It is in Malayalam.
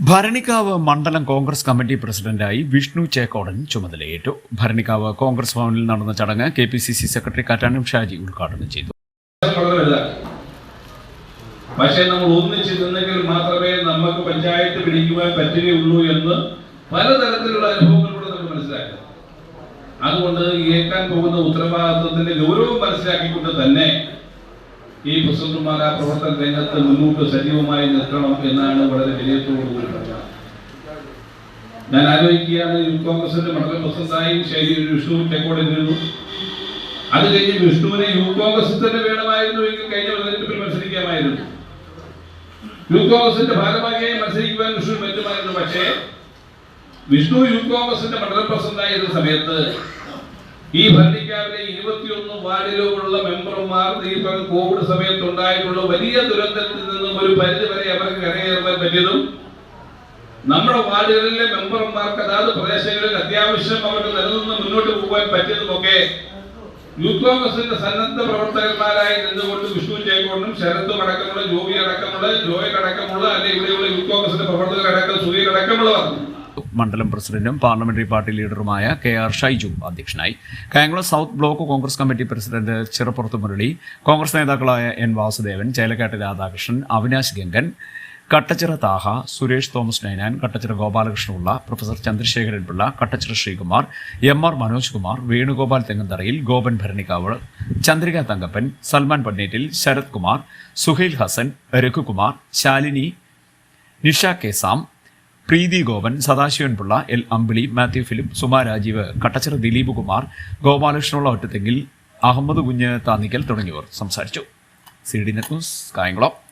ഭരണിക്കാവ് മണ്ഡലം കോൺഗ്രസ് കമ്മിറ്റി പ്രസിഡന്റായി വിഷ്ണു ചേക്കോടൻ ചുമതലയേറ്റു. ഭരണിക്കാവ് കോൺഗ്രസ് ഭവനിൽ നടന്ന ചടങ്ങ് K P C C secretary Kattanam Shaji ഉദ്ഘാടനം ചെയ്തു. പക്ഷേ നമ്മൾ ഒന്നിച്ച് നിന്നെങ്കിൽ മാത്രമേ നമുക്ക് പഞ്ചായത്ത് പിടിക്കുവാൻ പറ്റുകയുള്ളൂ എന്ന് പലതരത്തിലുള്ള അനുഭവങ്ങളിലൂടെ നമ്മൾ മനസ്സിലാക്കാം. അതുകൊണ്ട് ഏൽക്കാൻ പോകുന്ന ഉത്തരവാദിത്വത്തിന്റെ ഗൗരവം മനസ്സിലാക്കിക്കൊണ്ട് തന്നെ ഈ പ്രസിഡന്റുമാർ ആ പ്രവർത്തന രംഗത്ത് മുന്നോട്ട് സജീവമായി നിൽക്കണം എന്നാണ് വളരെ വിജയത്തോടുകൂടി പറഞ്ഞത്. ഞാൻ ആലോചിക്കുകയാണ് യൂത്ത് കോൺഗ്രസിന്റെ മണ്ഡലം പ്രസിഡന്റായി ശരി വിഷ്ണു നിന്നു അത് കഴിഞ്ഞ് വിഷ്ണുവിനെ യൂത്ത് കോൺഗ്രസ് തന്നെ വേണമായിരുന്നു എങ്കിൽ കഴിഞ്ഞ തെരഞ്ഞെടുപ്പിൽ മത്സരിക്കാമായിരുന്നു. യൂത്ത് കോൺഗ്രസിന്റെ ഭാരവാഹിയായി മത്സരിക്കുവാൻ വിഷ്ണു പറ്റുമായിരുന്നു പക്ഷേ വിഷ്ണു യൂത്ത് കോൺഗ്രസിന്റെ മണ്ഡലം പ്രസിഡന്റായിരുന്ന സമയത്ത് ഈ ഭരണിക്കാവിലെ ഇരുപത്തിയൊന്ന് വാർഡിലുമുള്ള മെമ്പർമാർ ഈ കോവിഡ് സമയത്ത് ഉണ്ടായിട്ടുള്ള വലിയ ദുരന്തത്തിൽ നിന്നും ഒരു പരിധി വരെ അവർക്ക് കരകയറാൻ പറ്റിയതും നമ്മുടെ വാർഡുകളിലെ മെമ്പർമാർക്ക് അതാത് പ്രദേശങ്ങളിൽ അത്യാവശ്യം അവർക്ക് നിലനിന്ന് മുന്നോട്ട് പോകാൻ പറ്റിയതുമൊക്കെ യൂത്ത് കോൺഗ്രസിന്റെ സന്നദ്ധ പ്രവർത്തകന്മാരായി നിന്നുകൊണ്ട് വിഷ്ണു ജയക്കോണ്ടും ശരത്തും അടക്കമുള്ള ജോബി അടക്കമുള്ള ജോയൽ അടക്കമുള്ള അല്ലെ ഇവിടെയുള്ള യൂത്ത് കോൺഗ്രസിന്റെ പ്രവർത്തകരടക്കം സൂര്യ അടക്കമുള്ളവർ മണ്ഡലം പ്രസിഡന്റും പാർലമെന്ററി പാർട്ടി ലീഡറുമായ കെ ആർ ഷൈജു അധ്യക്ഷനായി. Kayamkulam south block Congress committee president Chirappurathu Murali Congress നേതാക്കളായ N Vasudevan Chelakkattu Radhakrishnan Avinash Gangan Kattachira Thaha Suresh Thomas Ninan Kattachira Gopalakrishnapillai professor Chandrasekharan Pillai Kattachira Sreekumar M R Manoj Kumar Venugopal Thengantharayil Gopan Bharanikkavu Chandrika Thankappan Salman Pannettil Sarath Kumar Suhail Hassan Raghukumar Shalini Nisha കേസാം Preethi Gopan Sadasivan Pillai L Ambili Mathew Philip Suma Rajeev Kattachira Dileep Kumar ഗോപാലകൃഷ്ണനുള്ള ഒറ്റത്തെങ്കിൽ അഹമ്മദ് കുഞ്ഞ് താന്നിക്കൽ തുടങ്ങിയവർ സംസാരിച്ചു. C D Kayamkulam.